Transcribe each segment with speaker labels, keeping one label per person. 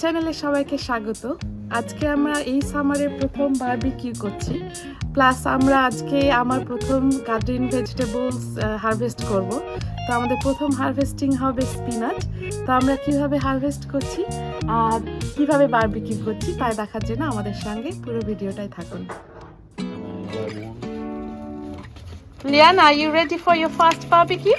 Speaker 1: চ্যানেলে সবাইকে স্বাগত আজকে আমরা এই সামারে প্রথম বারবিকিউ করছি প্লাস আমরা আজকে আমার প্রথম গার্ডেন ভেজিটেবলস হারভেস্ট করব তো আমাদের প্রথম হারভেস্টিং হবে স্পিনাচ তো আমরা কিভাবে হারভেস্ট করছি আর কিভাবে বারবিকিউ করছি তাই দেখার জন্য আমাদের সঙ্গে পুরো ভিডিওটাই থাকুন Liana, are you ready for your first barbecue?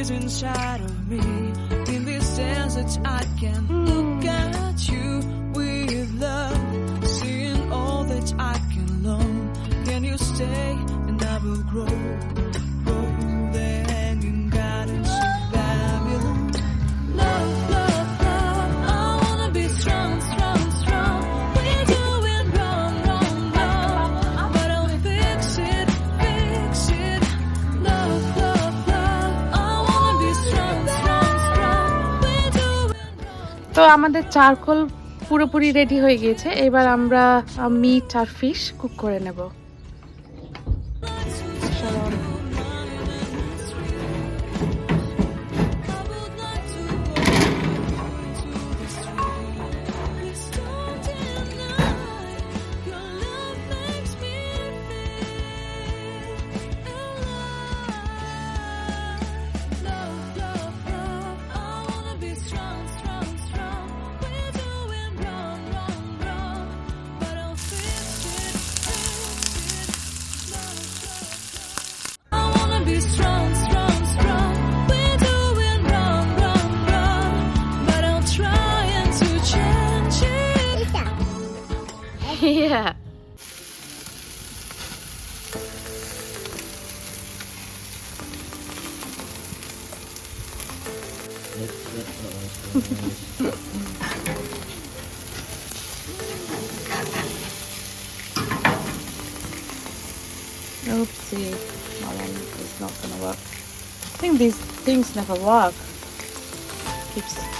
Speaker 2: is inside of me. In this sense that I can look at you with love, seeing all that I can learn. Can you stay and I will grow?
Speaker 1: আমাদের charcoal পুরোপুরি ready হয়ে গিয়েছে এবার আমরা meet আর fish cook করে নেব Yeah. Oopsie, It's one is not gonna work. I think these things never work. Keeps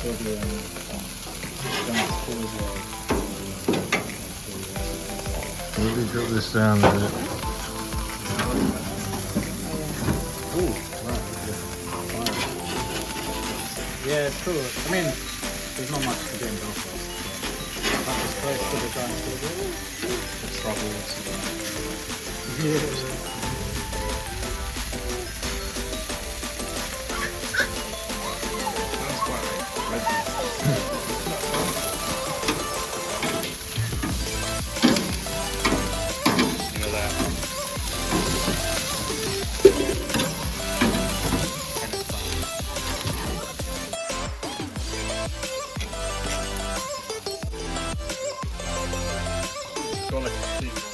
Speaker 1: further
Speaker 3: and um, this down a bit.
Speaker 4: Yeah, it's cool. I mean, there's not much to do in Belfast. That was close to the transpose. Trouble, so. Yeah.
Speaker 3: That's all I can see.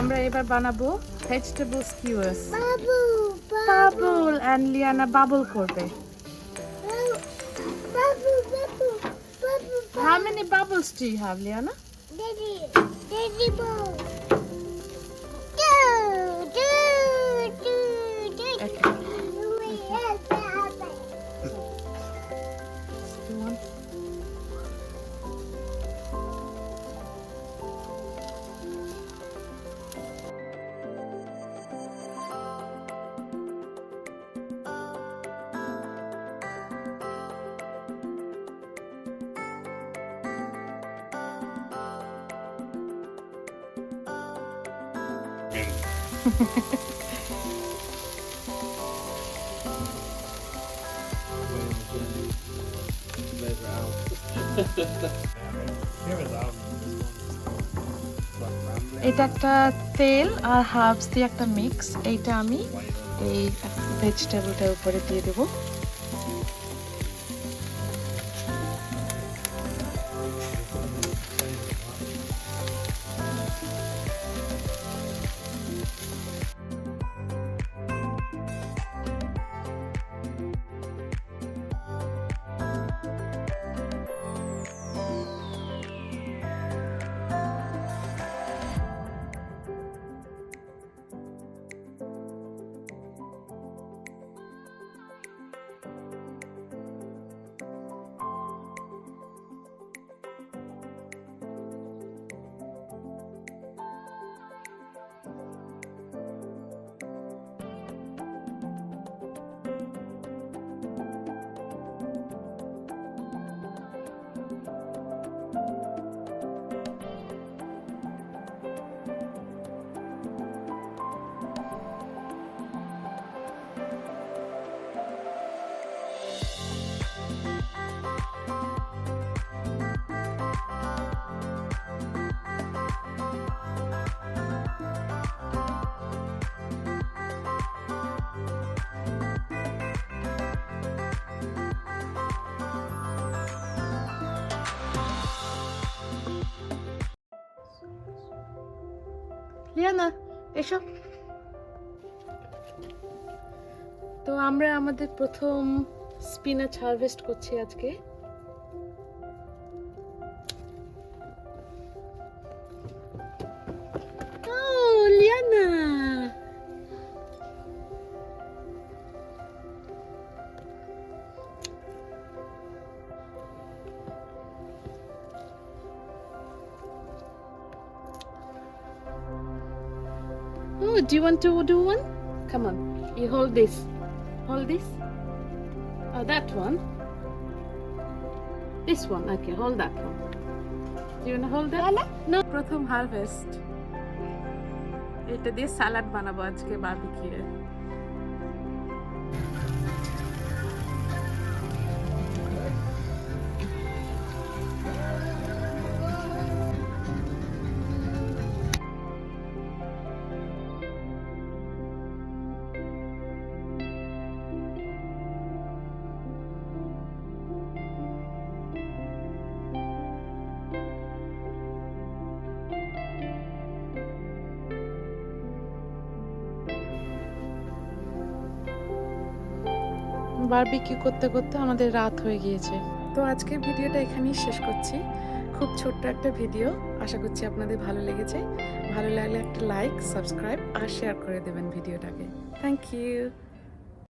Speaker 3: আমরা এবার বানাবো vegetable
Speaker 1: skewers. Bubble, bubble. Bubble and Liana bubble korbe. Bubble, bubble, bubble, bubble. How many bubbles do you have, Liana?
Speaker 5: Daddy, daddy bubble. Do, do, do, do.
Speaker 1: Okay. এটা একটা তেল আর herbs দিয়ে একটা mix এইটা আমি এই ভেজিটেবলটার উপরে দিয়ে দেবো রিয়ানা এসো তো আমরা আমাদের প্রথম স্পিনাচ হারভেস্ট করছি আজকে Oh, do you want to do one? Come on. You hold this. Hold this. Oh, that one. This one. Okay, hold that one. Do you want to hold that? No. প্রথম harvest এটা দিয়ে salad বানাবো আজকে বারবিকিউয়ে barbecue করতে করতে আমাদের রাত হয়ে গিয়েছে তো আজকের ভিডিওটা এখানেই শেষ করছি খুব ছোট্ট একটা ভিডিও আশা করছি আপনাদের ভালো লেগেছে ভালো লাগলে একটা লাইক সাবস্ক্রাইব আর শেয়ার করে দেবেন ভিডিওটাকে থ্যাংক ইউ